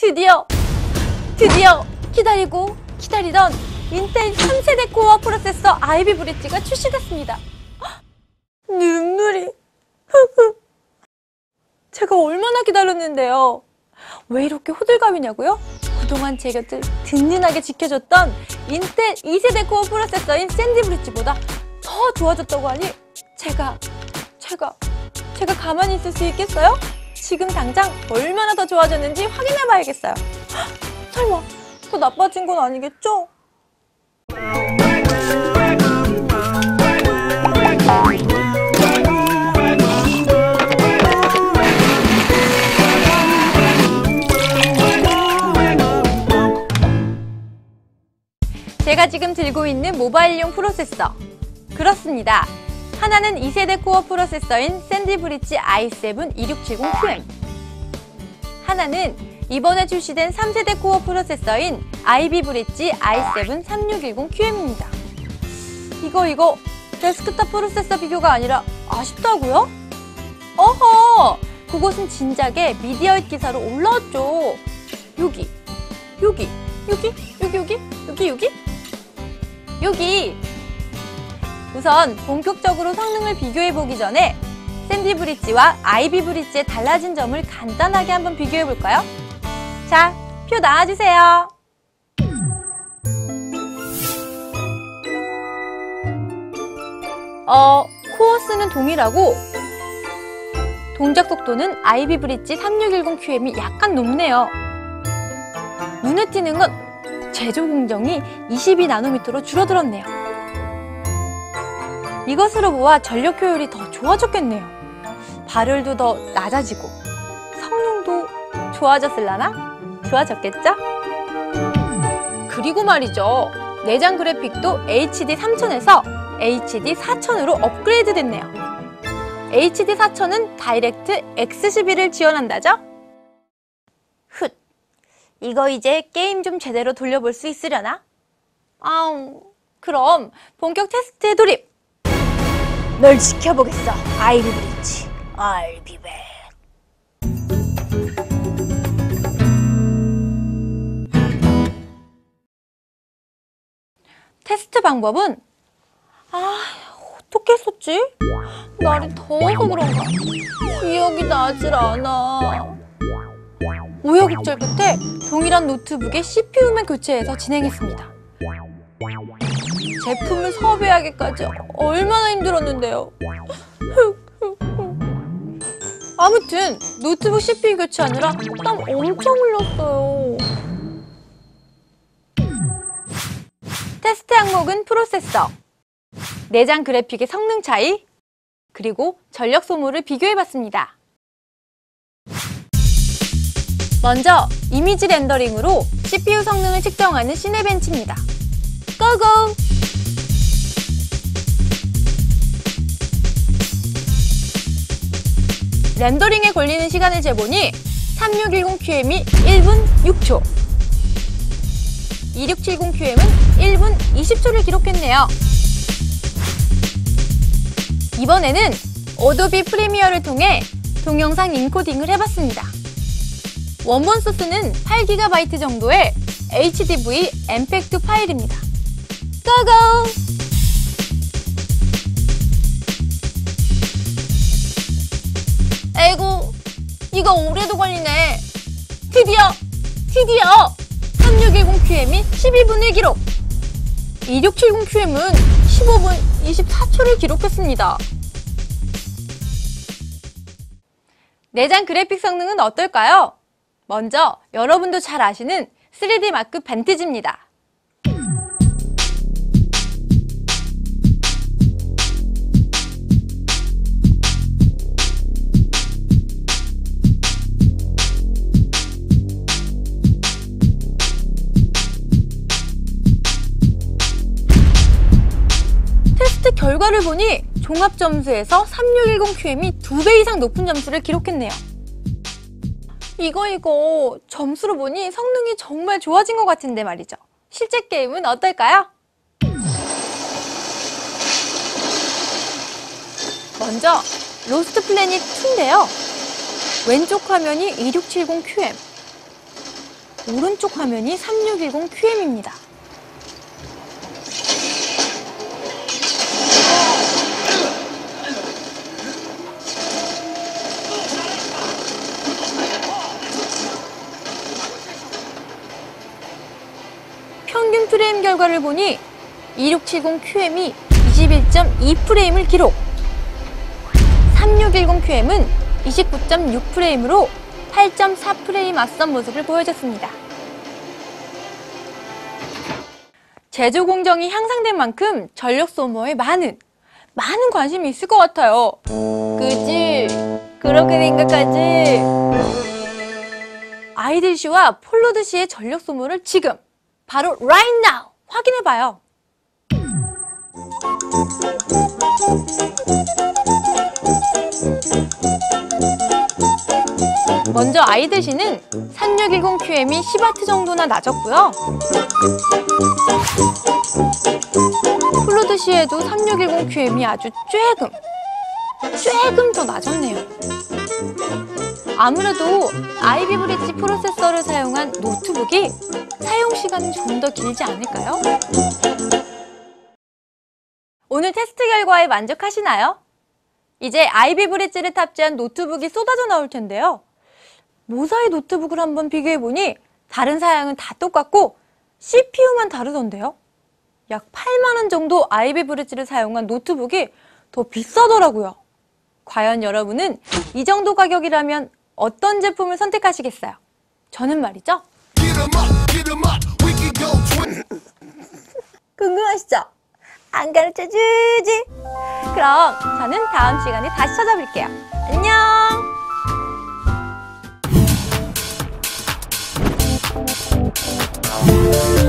드디어 드디어 기다리고 기다리던 인텔 3세대 코어 프로세서 아이비 브릿지가 출시됐습니다. 헉, 눈물이 제가 얼마나 기다렸는데요. 왜 이렇게 호들갑이냐고요? 그동안 제 곁을 든든하게 지켜줬던 인텔 2세대 코어 프로세서인 샌디 브릿지보다 더 좋아졌다고 하니 제가 제가 제가 가만히 있을 수 있겠어요? 지금 당장 얼마나 더 좋아졌는지 확인해 봐야겠어요. 헉, 설마 더 나빠진 건 아니겠죠? 제가 지금 들고 있는 모바일용 프로세서. 그렇습니다. 하나는 2세대 코어 프로세서인 샌디 브릿지 i7 2670QM. 하나는 이번에 출시된 3세대 코어 프로세서인 아이비 브릿지 i7 3610QM입니다. 이거 이거 데스크탑 프로세서 비교가 아니라 아쉽다고요? 어허! 그것은 진작에 미디어잇 기사로 올라왔죠. 여기, 여기, 여기, 여기, 여기, 여기, 여기, 여기. 우선 본격적으로 성능을 비교해 보기 전에 샌디 브릿지와 아이비 브릿지의 달라진 점을 간단하게 한번 비교해 볼까요? 자, 표 나와주세요. 어, 코어스는 동일하고 동작 속도는 아이비 브릿지 3610QM이 약간 높네요. 눈에 띄는 건 제조 공정이 22나노미터로 줄어들었네요. 이것으로 보아 전력 효율이 더 좋아졌겠네요. 발열도 더 낮아지고 성능도 좋아졌을라나? 좋아졌겠죠? 그리고 말이죠. 내장 그래픽도 HD 3000에서 HD 4000으로 업그레이드 됐네요. HD 4000은 다이렉트 X12를 지원한다죠? 훗. 이거 이제 게임 좀 제대로 돌려볼 수 있으려나? 아우, 그럼 본격 테스트에 돌입! 널 지켜보겠어, 아이비 브릿지. I'll be back. 테스트 방법은 아 어떻게 했었지? 날이 더워서 그런가 기억이 나질 않아 우여곡절 끝에 동일한 노트북에 CPU만 교체해서 진행했습니다 제품을 섭외하기까지 얼마나 힘들었는데요 아무튼 노트북 CPU 교체하느라 땀 엄청 흘렸어요 테스트 항목은 프로세서, 내장 그래픽의 성능 차이, 그리고 전력 소모를 비교해봤습니다. 먼저 이미지 렌더링으로 CPU 성능을 측정하는 시네벤치입니다. 고고! 렌더링에 걸리는 시간을 재보니 3610QM이 1분 6초, 2670QM은 1분 20초를 기록했네요. 이번에는 어도비 프리미어를 통해 동영상 인코딩을 해봤습니다. 원본 소스는 8GB 정도의 HDV MPEG-2 파일입니다. 고고! 에이구, 이거 오래도 걸리네. 드디어, 드디어 3610QM이 12분을 기록! 2670QM은 15분 24초를 기록했습니다. 내장 그래픽 성능은 어떨까요? 먼저 여러분도 잘 아시는 3D 마크 벤티지입니다. 결과를 보니 종합 점수에서 3610QM이 2배 이상 높은 점수를 기록했네요. 이거 이거 점수로 보니 성능이 정말 좋아진 것 같은데 말이죠. 실제 게임은 어떨까요? 먼저 로스트 플래닛 2인데요. 왼쪽 화면이 2670QM, 오른쪽 화면이 3610QM입니다. 결과를 보니 2670QM이 21.2프레임을 기록. 3610QM은 29.6프레임으로 8.4프레임 앞선 모습을 보여줬습니다. 제조 공정이 향상된 만큼 전력 소모에 많은, 많은 관심이 있을 것 같아요. 그지? 그렇게 생각하지? 아이들 씨와 폴로드 씨의 전력 소모를 지금, 바로 right now 확인해봐요. 먼저 아이들 씨는 3610QM이 10W 정도나 낮았고요. 플로드 씨에도 3610QM이 아주 쬐금, 쬐금 더 낮았네요. 아무래도 아이비 브릿지 프로세서를 사용한 노트북이 사용 시간은 좀 더 길지 않을까요? 오늘 테스트 결과에 만족하시나요? 이제 아이비 브릿지를 탑재한 노트북이 쏟아져 나올 텐데요. 모사의 노트북을 한번 비교해보니 다른 사양은 다 똑같고 CPU만 다르던데요. 약 8만 원 정도 아이비 브릿지를 사용한 노트북이 더 비싸더라고요. 과연 여러분은 이 정도 가격이라면 어떤 제품을 선택하시겠어요? 저는 말이죠. 궁금하시죠? 안 가르쳐 주지? 그럼 저는 다음 시간에 다시 찾아뵐게요. 안녕! Thank.